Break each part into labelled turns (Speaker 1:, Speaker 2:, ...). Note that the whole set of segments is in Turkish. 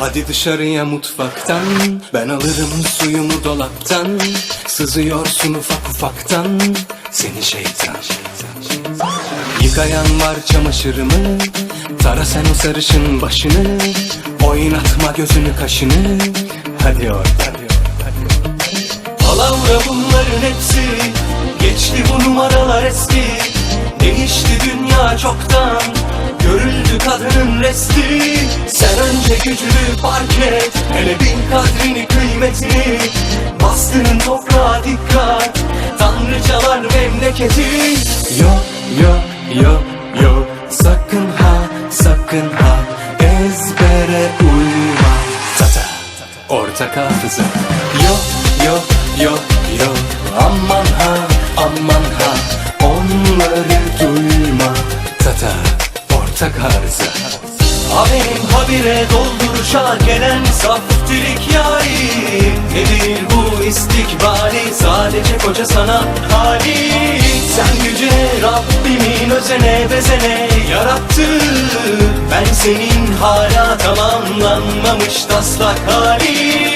Speaker 1: Hadi dışarıya mutfaktan Ben alırım suyumu dolaptan. Sızıyorsun ufak ufaktan Seni şeytan. Yıkayan var çamaşırımı Tara sen o sarışın başını. Oynatma gözünü kaşını Hadi oradan Palavra bunların hepsi Geçti bu numaralar eski. Değişti dünya çoktan Görüldü kadının resti. Sen önce gücünü fark et Hele bil kadrini kıymetini. Bastığın toprağa dikkat Tanrıcalar memleketi. Yo yo yo yo Sakın ha sakın ha Ezbere uyma. Tata Ortak hafıza. Yo yo yo yo Aman ha aman ha Onları Tata Ortak arıza. Ha benim habire dolduruşa gelen saftirik yari. Nedir bu istikbali? Sadece koca sana hali. Sen yüce Rabbimin özene bezene yarattı. Ben senin hala tamamlanmamış taslak hali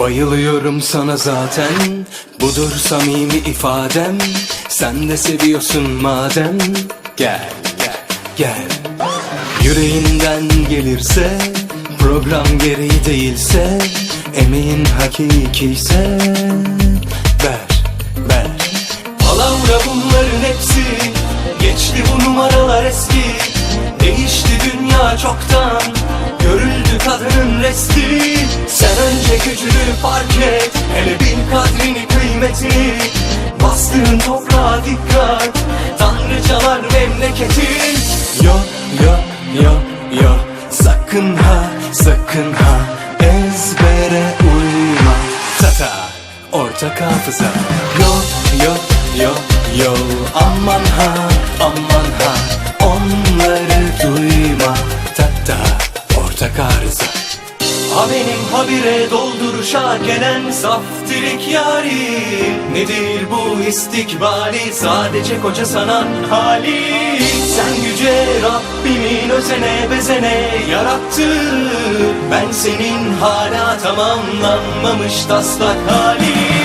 Speaker 1: Bayılıyorum sana zaten. Budur samimi ifadem. Sen de seviyorsun madem. Gel gel gel. Yüreğinden gelirse Program gereği değilse Emeğin hakikiyse Ver ver. Palavra bunların hepsi Geçti bu numaralar eski. Değişti dünya çoktan Görüldü kadının resti gücünü fark et. Hele bil kadrini kıymetini Bastığın toprağa dikkat. Tanrıcalar memleketi. Yo yo yo yo. Sakın ha sakın ha. Ezbere uyma. Tata. Ortak hafıza. Yo yo yo yo. Aman ha aman ha. Onları duyma. Tata. Ortak arıza Ha habire dolduruşa gelen saftirik yari. Nedir bu istikbali? Sadece koca sanan hali. Sen yüce Rabbimin özene bezene yarattı. Ben senin hala tamamlanmamış taslak hali